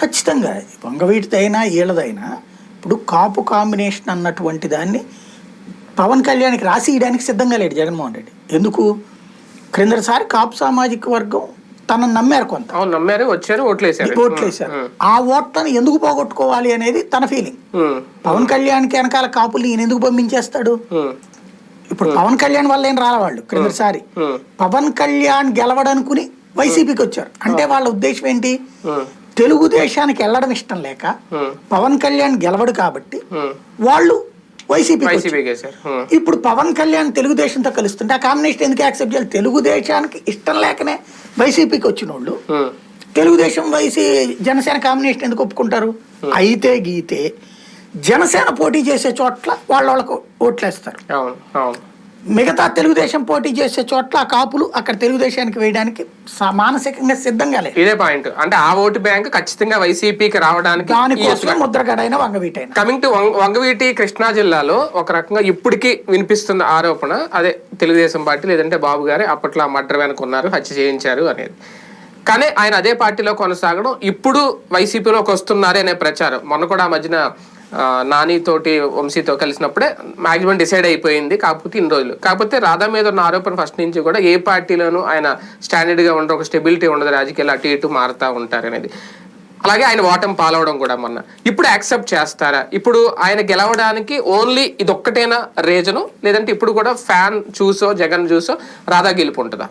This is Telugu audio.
ఖచ్చితంగా. వంగవీటిదైనా ఈళ్ళదైనా ఇప్పుడు కాపు కాంబినేషన్ అన్నటువంటి దాన్ని పవన్ కళ్యాణ్కి రాసి ఇయడానికి సిద్ధంగా లేడు జగన్మోహన్ రెడ్డి. ఎందుకు? క్రిందసారి కాపు సామాజిక వర్గం తనను నమ్మారు కొంత. నమ్మారు వచ్చారు ఓట్లేసారు ఓట్లేశారు. ఆ ఓట్లను ఎందుకు పోగొట్టుకోవాలి అనేది తన ఫీలింగ్ పవన్ కళ్యాణ్కి వెనకాల కాపులు ఈయన ఎందుకు పంపించేస్తాడు? ఇప్పుడు పవన్ కళ్యాణ్ వల్ల ఏం రాల వాళ్ళు క్రిందసారి పవన్ కళ్యాణ్ గెలవడనుకుని వైసీపీకి వచ్చారు. అంటే వాళ్ళ ఉద్దేశం ఏంటి? తెలుగుదేశానికి వెళ్ళడం ఇష్టం లేక పవన్ కళ్యాణ్ గెలవడు కాబట్టి. వాళ్ళు వైసీపీ ఇప్పుడు పవన్ కళ్యాణ్ తెలుగుదేశంతో కలుస్తుంటే ఆ కాంబినేషన్ ఎందుకు యాక్సెప్ట్ చేయాలి? తెలుగుదేశానికి ఇష్టం లేకనే వైసీపీకి వచ్చిన వాళ్ళు తెలుగుదేశం వైసీ జనసేన కాంబినేషన్ ఎందుకు ఒప్పుకుంటారు? అయితే గీతే జనసేన పోటీ చేసే చోట్ల వాళ్ళ వాళ్ళకు ఓట్లేస్తారు. మిగతా తెలుగుదేశం పోటీ చేసే చోట్ల కాపులు అక్కడ తెలుగుదేశానికి వేయడానికి మానసికంగా సిద్ధంగా లేదు ఇదే పాయింట్. అంటే ఆ ఓటు బ్యాంక్ ఖచ్చితంగా వైసీపీకి రావడానికి దానికోసమే ముద్రగడైన వంగవీటైన. కమింగ్ టు వంగవీటి కృష్ణా జిల్లాలో ఒక రకంగా ఇప్పటికీ వినిపిస్తున్న ఆరోపణ అదే తెలుగుదేశం పార్టీ లేదంటే బాబు గారే అప్పట్లో ఆ మర్డర్ వెనక ఉన్నారు హత్య చేయించారు అనేది. కానీ ఆయన అదే పార్టీలో కొనసాగడం ఇప్పుడు వైసీపీలోకి వస్తున్నారే అనే ప్రచారం. మొన్న కూడా ఆ మధ్యన నానితోటి వంశీతో కలిసినప్పుడే మాక్సిమం డిసైడ్ అయిపోయింది కాకపోతే ఇన్ని రోజులు. కాకపోతే రాధా మీద ఉన్న ఆరోపణ ఫస్ట్ నుంచి కూడా ఏ పార్టీలోనూ ఆయన స్టాండర్డ్గా ఉండరు ఒక స్టెబిలిటీ ఉండదు రాజకీయాలు అటు ఇటు మారుతూ ఉంటారు అనేది. అలాగే ఆయన ఓటమి పాలవడం కూడా మొన్న. ఇప్పుడు యాక్సెప్ట్ చేస్తారా? ఇప్పుడు ఆయన గెలవడానికి ఓన్లీ ఇది ఒక్కటేనా రీజను? లేదంటే ఇప్పుడు కూడా ఫ్యాన్ చూసో జగన్ చూసో రాధా గెలుపు ఉంటుందా?